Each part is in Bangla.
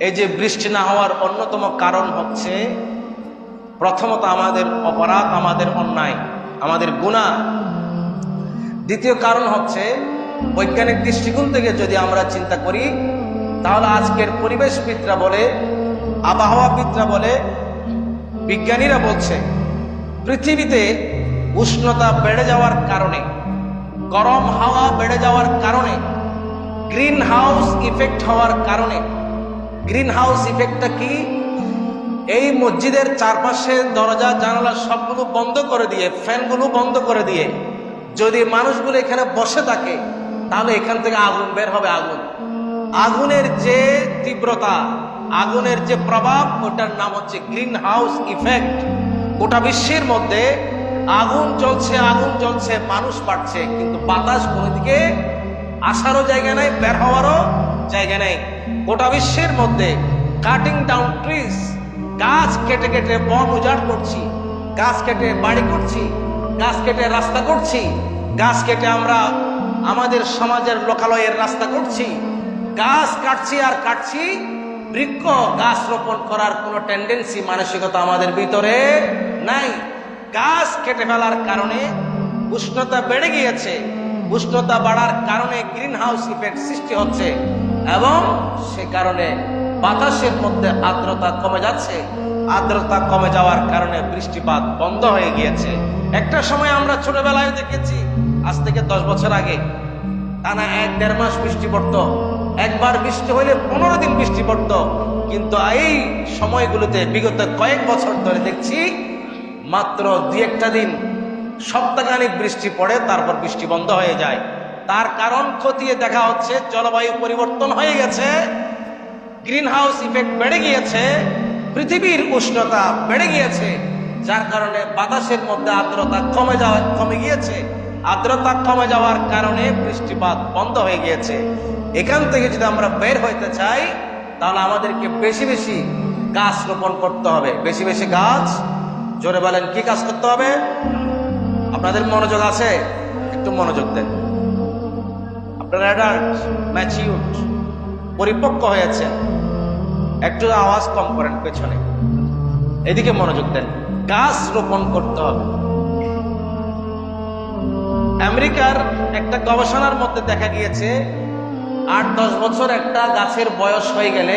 এই যে বৃষ্টি না হওয়ার অন্যতম কারণ হচ্ছে প্রথমত আমাদের অপরাধ, আমাদের অন্যায়, আমাদের গুণা দ্বিতীয় কারণ হচ্ছে বৈজ্ঞানিক দৃষ্টিকোণ থেকে যদি আমরা চিন্তা করি, তাহলে আজকের পরিবেশবিদরা বলে, আবহাওয়াবিদরা বলে, বিজ্ঞানীরা বলছে, পৃথিবীতে উষ্ণতা বেড়ে যাওয়ার কারণে, গরম হাওয়া বেড়ে যাওয়ার কারণে গ্রিন হাউস ইফেক্ট হওয়ার কারণে গ্রিন হাউস ইফেক্টটা কি? এই মসজিদের চারপাশে দরজা, জানালা সবগুলো বন্ধ করে দিয়ে, ফ্যানগুলো বন্ধ করে দিয়ে, যদি মানুষগুলো এখানে বসে থাকে, তাহলে এখান থেকে আগুন বের হবে, আগুন। আগুনের যে তীব্রতা, আগুনের যে প্রভাব, ওটার নাম হচ্ছে গ্রিন হাউস ইফেক্ট গোটা বিশ্বের মধ্যে আগুন জ্বলছে আগুন জ্বলছে, মানুষ বাড়ছে, কিন্তু বাতাস কোনো দিকে আসারও জায়গা নেই, বের হওয়ারও জায়গা নেই। গোটা বিশ্বের মধ্যে কাটিং ডাউন ট্রিজ গাছ কেটে কেটে বন উজাড় করছি, গাছ কেটে বাড়ি করছি, গাছ কেটে রাস্তা করছি, গাছ কেটে আমরা আমাদের সমাজের লোকালয়ের রাস্তা করছি, গাছ কাটছি আর কাটছি, বৃক্ষ গাছ রোপণ করার কোনো টেন্ডেন্সি মানসিকতা আমাদের ভিতরে নাই। গাছ কেটে ফেলার কারণে উষ্ণতা বেড়ে গিয়েছে, উষ্ণতা বাড়ার কারণে গ্রিন হাউস ইফেক্ট সৃষ্টি হচ্ছে। এবং সে কারণে বাতাসের মধ্যে আর্দ্রতা কমে যাচ্ছে। আর্দ্রতা কমে যাওয়ার কারণে বৃষ্টিপাত বন্ধ হয়ে গিয়েছে। একটা সময় আমরা ছোটবেলায় দেখেছি, আজ থেকে দশ বছর আগে, টানা এক দেড় মাস বৃষ্টি পড়তো। একবার বৃষ্টি হইলে পনেরো দিন বৃষ্টি পড়ত। কিন্তু এই সময়গুলোতে বিগত কয়েক বছর ধরে দেখছি, মাত্র দুই একটা দিন সপ্তাহখানিক বৃষ্টি পড়ে, তারপর বৃষ্টি বন্ধ হয়ে যায়। তার কারণ খতিয়ে দেখা হচ্ছে, জলবায়ু পরিবর্তন হয়ে গেছে গ্রিন হাউস ইফেক্ট বেড়ে গিয়েছে, পৃথিবীর উষ্ণতা বেড়ে গিয়েছে, যার কারণে বাতাসের মধ্যে আর্দ্রতা কমে যাওয়া, কমে গিয়েছে। আর্দ্রতা কমে যাওয়ার কারণে বৃষ্টিপাত বন্ধ হয়ে গিয়েছে। এখান থেকে যদি আমরা বের হইতে চাই, তাহলে আমাদেরকে বেশি বেশি গাছ রোপণ করতে হবে। বেশি বেশি গাছ। জোরে বলেন, কি কাজ করতে হবে? আপনাদের মনোযোগ আছে? একটু মনোযোগ দেন। আপনারা অ্যাডাল্ট ম্যাচিউড পরিপক্ক হয়েছে। একটু আওয়াজ কম করেন পেছনে। এদিকে মনোযোগ দেন। গাছ রোপণ করতে হবে। আমেরিকার একটা গবেষণার মধ্যে দেখা গিয়েছে, আট দশ বছর একটা গাছের বয়স হয়ে গেলে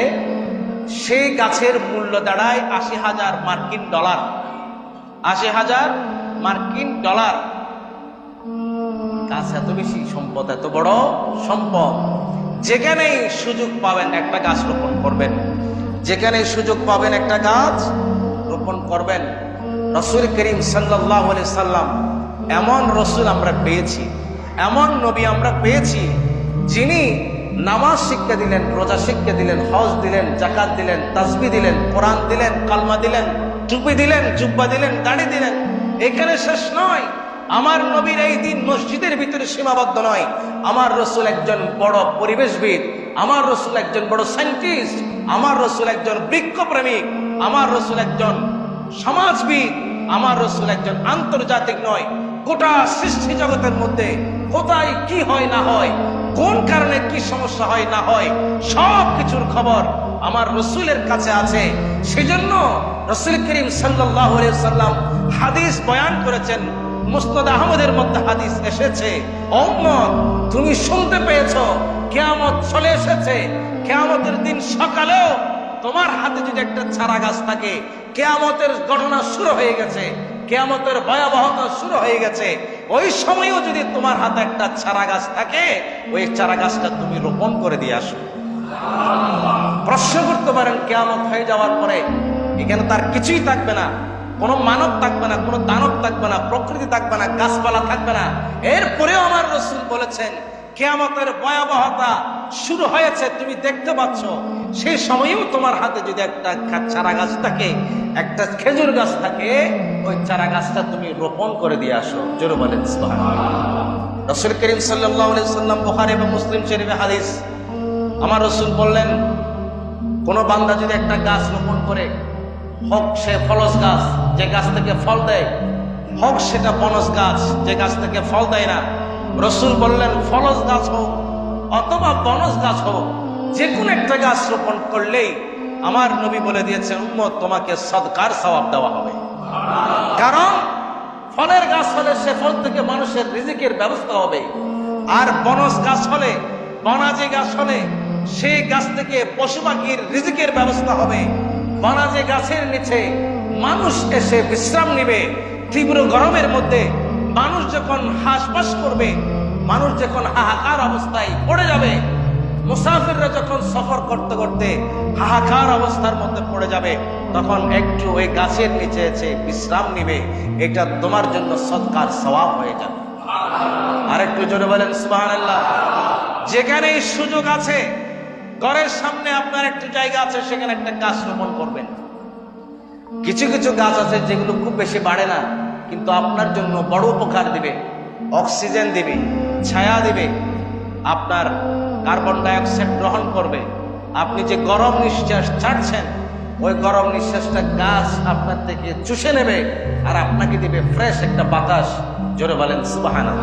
সেই গাছের মূল্য দাঁড়ায় আশি হাজার মার্কিন ডলার। আশি হাজার মার্কিন ডলার। গাছ এত বেশি, সম্পদ এত বড়, সম্পদ। যেখানেই সুযোগ পাবেন একটা গাছ রোপণ করবেন। যেখানে সুযোগ পাবেন একটা গাছ রোপণ করবেন। রসুল করিম সাল্লাহ সাল্লাম এমন রসুল আমরা পেয়েছি, এমন নবী আমরা পেয়েছি, যিনি নামাজ শিক্ষা দিলেন, রোজা শিক্ষা দিলেন, হজ দিলেন জাকাত দিলেন তাসবি দিলেন, কোরআন দিলেন, কালমা দিলেন, টুপি দিলেন, জুব্বা দিলেন, দাড়ি দিলেন। এখানে শেষ নয়। আমার নবীর এই দিন মসজিদের ভিতরে সীমাবদ্ধ নয়। আমার রসুল একজন বড় পরিবেশবিদ, আমার রসুল একজন বড় সায়েন্টিস্ট, আমার রসুল একজন বৃক্ষপ্রেমিক আমার রসুল একজন সমাজবিদ, আমার রসুল একজন আন্তর্জাতিক নয়। গোটা সৃষ্টি জগতের মধ্যে কোথায় কি হয় না হয়, কোন কারণে কি সমস্যা হয় না হয়, সব কিছুর খবর আমার রসুলের কাছে আছে। সেজন্য রসুল করিম সাল্লাহ সাল্লাম হাদিস বয়ান করেছেন মুস্তদ আহমদের মধ্যে হাদিস এসেছে অম্মত তুমি শুনতে পেয়েছ, কেয়ামত চলে এসেছে। কেয়ামতের দিন সকালেও তোমার হাতে যদি একটা চারা গাছ থাকে, কেয়ামতের ঘটনা শুরু হয়ে গেছে, কেয়ামতের ভয়াবহতা শুরু হয়ে গেছে। ওই সময়ও যদি তোমার হাতে একটা চারা গাছ থাকে, ওই চারা গাছটা তুমি রোপণ করে দিয়ে আসো। প্রশ্ন করতে পারেন, কেয়ামত হয়ে যাওয়ার পরে এখানে তার কিছুই থাকবে না। কোনো মানব থাকবে না, কোনো দানব থাকবে না, প্রকৃতি থাকবে না, গাছপালা থাকবে না। এরপরেও আমার রসুল বলেছেন, কেয়ামতের ভয়াবহতা শুরু হয়েছে, তুমি দেখতে পাচ্ছ। সেই সময়েও তোমার হাতে যদি একটা চারা গাছ থাকে, একটা খেজুর গাছ থাকে, ওই চারা গাছটা তুমি রোপণ করে দিয়ে আসো। জোরে বলেন রসুল করিম সাল্লাম বোহারি এবং মুসলিম শরীফে হাদিস। আমার রসুল বললেন, কোনো বান্দা যদি একটা গাছ রোপণ করে হোক সে ফলস গাছ যে গাছ থেকে ফল দেয়, হোক সেটা বনস গাছ যে গাছ থেকে ফল দেয় না। রসুল বললেন, ফলস গাছ হোক অথবা বনস গাছ হোক যে কোনো একটা গাছ রোপণ করলেই আমার নবী বলে দিয়েছেন, উম্মত, তোমাকে সদকার সওয়াব দেওয়া হবে। কারণ ফলের গাছ হলে সে ফল থেকে মানুষের রিজিকের ব্যবস্থা হবে। আর বনস গাছ হলে, বনাজে গাছ হলে সেই গাছ থেকে পশু পাখির রিজিকের ব্যবস্থা হবে। বনাজে গাছের নিচে মানুষ এসে বিশ্রাম নিবে, তীব্র গরমের মধ্যে মানুষ যখন হাসপাস করবে, মানুষ যখন হাহাকার অবস্থায় পড়ে যাবে, মুসাফিররা যখন সফর করতে করতে হাহাকার অবস্থার মধ্যে পড়ে যাবে, তখন একটু ওই গাছের নিচে এসে বিশ্রাম নিবে, এটা তোমার জন্য সৎকার সওয়াব হয়ে যাবে। আর একটু জোরে বলেন, সুবহানাল্লাহ। যেখানে সুযোগ আছে ঘরের সামনে আপনার একটু জায়গা আছে, সেখানে একটা গাছ রোপণ করবেন। কিছু কিছু গাছ আছে যেগুলো খুব বেশি বাড়ে না, কিন্তু আপনার জন্য বড় উপকার দিবে, অক্সিজেন দিবে, ছায়া দিবে, আপনার কার্বন ডাইঅক্সাইড গ্রহণ করবে। আপনি যে গরম নিঃশ্বাস ছাড়ছেন, ওই গরম নিঃশ্বাসটা গাছ আপনার থেকে চুষে নেবে আর আপনাকে দিবে ফ্রেশ একটা বাতাস। জোরে বলেন সুবাহানা